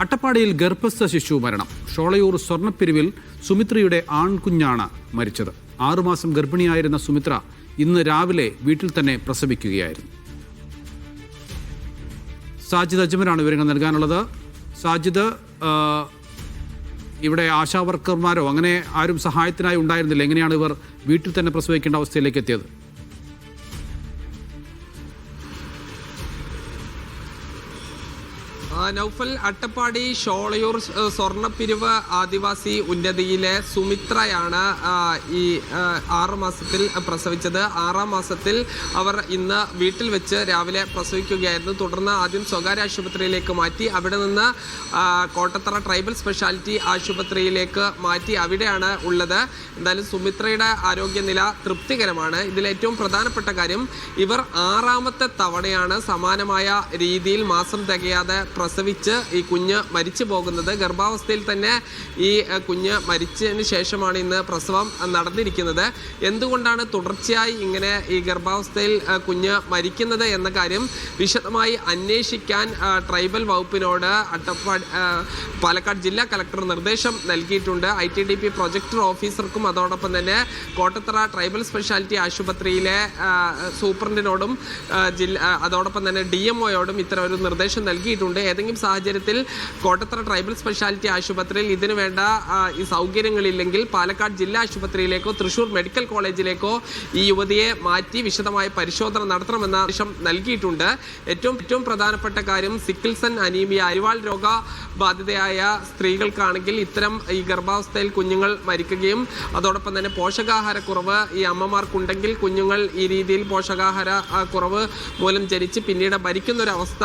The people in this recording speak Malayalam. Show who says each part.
Speaker 1: അട്ടപ്പാടിയിൽ ഗർഭസ്ഥ ശിശു മരണം. ഷോളയൂർ സ്വർണപ്പിരിവിൽ സുമിത്രയുടെ ആൺകുഞ്ഞാണ് മരിച്ചത്. ആറുമാസം ഗർഭിണിയായിരുന്ന സുമിത്ര ഇന്ന് രാവിലെ വീട്ടിൽ തന്നെ പ്രസവിക്കുകയായിരുന്നു. സാജിദ് അജ്മലാണ് വിവരങ്ങൾ നൽകാനുള്ളത്. സാജിദ് ഇവിടെ ആശാവർക്കർമാരോ അങ്ങനെ ആരും സഹായത്തിനായി ഉണ്ടായിരുന്നില്ല. എങ്ങനെയാണ് ഇവർ വീട്ടിൽ തന്നെ പ്രസവിക്കേണ്ട അവസ്ഥയിലേക്ക് എത്തിയത്?
Speaker 2: നൗഫൽ അട്ടപ്പാടി ഷോളയൂർ സ്വർണപ്പിരിവ് ആദിവാസി ഉന്നതിയിലെ സുമിത്രയാണ് ഈ ആറ് മാസത്തിൽ പ്രസവിച്ചത്. ആറാം മാസത്തിൽ അവർ ഇന്ന് വീട്ടിൽ വെച്ച് രാവിലെ പ്രസവിക്കുകയായിരുന്നു. തുടർന്ന് ആദ്യം സ്വകാര്യ ആശുപത്രിയിലേക്ക് മാറ്റി അവിടെ നിന്ന് കോട്ടത്തറ ട്രൈബൽ സ്പെഷ്യാലിറ്റി ആശുപത്രിയിലേക്ക് മാറ്റി അവിടെയാണ് ഉള്ളത്. എന്തായാലും സുമിത്രയുടെ ആരോഗ്യനില തൃപ്തികരമാണ്. ഇതിലേറ്റവും പ്രധാനപ്പെട്ട കാര്യം ഇവർ ആറാമത്തെ തവണയാണ് സമാനമായ രീതിയിൽ മാസം തികയാതെ പ്രസവിച്ച് ഈ കുഞ്ഞ് മരിച്ചു പോകുന്നത്. ഗർഭാവസ്ഥയിൽ തന്നെ ഈ കുഞ്ഞ് മരിച്ചതിന് ശേഷമാണ് ഇന്ന് പ്രസവം നടന്നിരിക്കുന്നത്. എന്തുകൊണ്ടാണ് തുടർച്ചയായി ഇങ്ങനെ ഈ ഗർഭാവസ്ഥയിൽ കുഞ്ഞ് മരിക്കുന്നത് എന്ന കാര്യം വിശദമായി അന്വേഷിക്കാൻ ട്രൈബൽ വകുപ്പിനോട് അട്ടപ്പാടി പാലക്കാട് ജില്ലാ കളക്ടർ നിർദ്ദേശം നൽകിയിട്ടുണ്ട്. I T D P projector ഓഫീസർക്കും അതോടൊപ്പം തന്നെ കോട്ടത്തറ ട്രൈബൽ സ്പെഷ്യാലിറ്റി ആശുപത്രിയിലെ സൂപ്രണ്ടിനോടും ജില്ല അതോടൊപ്പം തന്നെ ഡി എം ഒയോടും ഇത്തരം ഒരു നിർദ്ദേശം നൽകിയിട്ടുണ്ട്. ഏതെങ്കിലും സാഹചര്യത്തിൽ കോട്ടത്തറ ട്രൈബൽ സ്പെഷ്യാലിറ്റി ആശുപത്രിയിൽ ഇതിനു വേണ്ട ഈ സൗകര്യങ്ങളില്ലെങ്കിൽ പാലക്കാട് ജില്ലാ ആശുപത്രിയിലേക്കോ തൃശൂർ മെഡിക്കൽ കോളേജിലേക്കോ ഈ യുവതിയെ മാറ്റി വിശദമായ പരിശോധന നടത്തണമെന്ന ആവശ്യം നൽകിയിട്ടുണ്ട്. ഏറ്റവും ഏറ്റവും പ്രധാനപ്പെട്ട കാര്യം സിക്കിൾസൺ അനീമിയ അരിവാൾ രോഗ ബാധിതയായ സ്ത്രീകൾക്കാണെങ്കിൽ ഇത്തരം ഈ ഗർഭാവസ്ഥയിൽ കുഞ്ഞുങ്ങൾ മരിക്കുകയും അതോടൊപ്പം തന്നെ പോഷകാഹാരക്കുറവ് ഈ അമ്മമാർക്കുണ്ടെങ്കിൽ കുഞ്ഞുങ്ങൾ ഈ രീതിയിൽ പോഷകാഹാര കുറവ് മൂലം ജനിച്ച് പിന്നീട് ഭരിക്കുന്നൊരവസ്ഥ